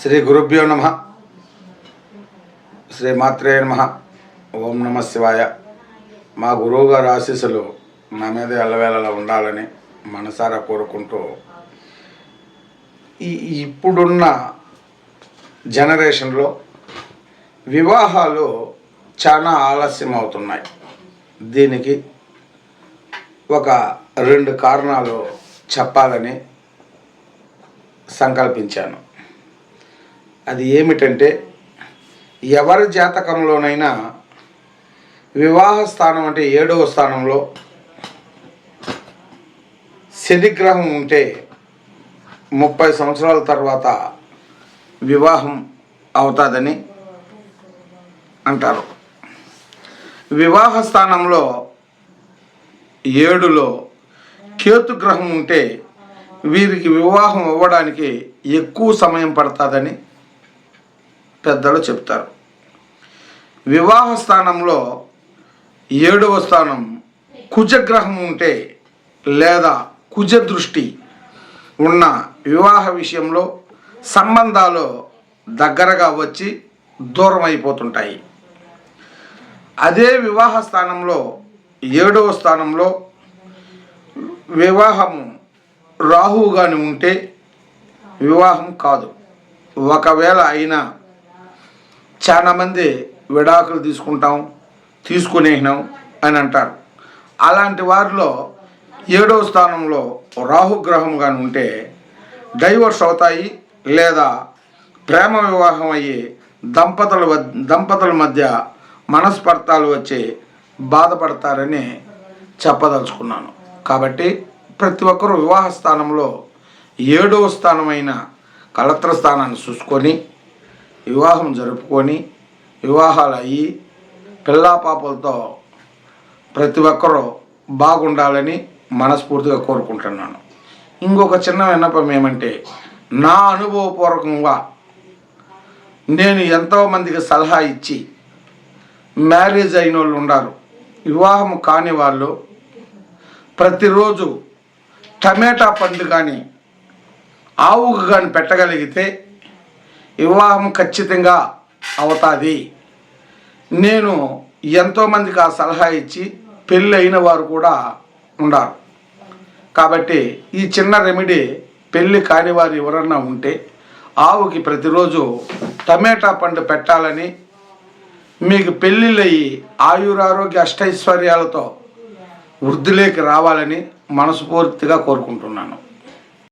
శ్రీ గురుభ్యో నమ. శ్రీ మాత్రే నమ. ఓం నమ శివాయ. మా గురువు గారు ఆశీస్సులు నా మీద ఎల్లవేళలా ఉండాలని మనసారా కోరుకుంటూ ఈ ఇప్పుడున్న జనరేషన్లో వివాహాలు చాలా ఆలస్యం అవుతున్నాయి దీనికి ఒక రెండు కారణాలు చెప్పాలని సంకల్పించాను. అది ఏమిటంటే ఎవరి జాతకంలోనైనా వివాహ స్థానం అంటే ఏడవ స్థానంలో శనిగ్రహం ఉంటే ముప్పై సంవత్సరాల తర్వాత వివాహం అవుతుందని అంటారు. వివాహ స్థానంలో ఏడులో కేతుగ్రహం ఉంటే వీరికి వివాహం అవ్వడానికి ఎక్కువ సమయం పడుతుందని పెద్దలు చెప్తారు. వివాహ స్థానంలో ఏడవ స్థానం కుజగ్రహం ఉంటే లేదా కుజ దృష్టి ఉన్న వివాహ విషయంలో సంబంధాలు దగ్గరగా వచ్చి దూరం అయిపోతుంటాయి అదే వివాహ స్థానంలో ఏడవ స్థానంలో వివాహము రాహువు కానీ ఉంటే వివాహం కాదు. ఒకవేళ అయినా చాలామంది విడాకులు తీసుకుంటాం తీసుకునేసినాం అని అంటారు. అలాంటి వారిలో ఏడవ స్థానంలో రాహుగ్రహం కానీ ఉంటే డైవర్స్ అవుతాయి లేదా ప్రేమ వివాహం అయ్యి దంపతుల దంపతుల మధ్య మనస్పర్ధాలు వచ్చి బాధపడతారని చెప్పదలుచుకున్నాను. కాబట్టి ప్రతి ఒక్కరూ వివాహ స్థానంలో ఏడవ స్థానమైన కలత్ర స్థానాన్ని చూసుకొని వివాహం జరుపుకొని వివాహాలు అయ్యి పిల్లా పాపలతో ప్రతి ఒక్కరూ బాగుండాలని మనస్ఫూర్తిగా కోరుకుంటున్నాను. ఇంకొక చిన్న విన్నపం ఏమంటే నా అనుభవపూర్వకంగా నేను ఎంతోమందికి సలహా ఇచ్చి మ్యారేజ్ అయిన వాళ్ళు ఉన్నారు వివాహం కాని వాళ్ళు ప్రతిరోజు టమాటా పండు కానీ ఆవుకు కానీ పెట్టగలిగితే వివాహం ఖచ్చితంగా అవుతుంది. నేను ఎంతోమందికి ఆ సలహా ఇచ్చి పెళ్ళి అయిన వారు కూడా ఉన్నారు కాబట్టి ఈ చిన్న రెమెడీ పెళ్ళి కాని వారు ఎవరన్నా ఉంటే ఆవుకి ప్రతిరోజు టమాటా పండు పెట్టాలని మీకు పెళ్ళిళ్ళయి ఆయురారోగ్య అష్టైశ్వర్యాలతో వృద్ధిలోకి రావాలని మనస్ఫూర్తిగా కోరుకుంటున్నాను.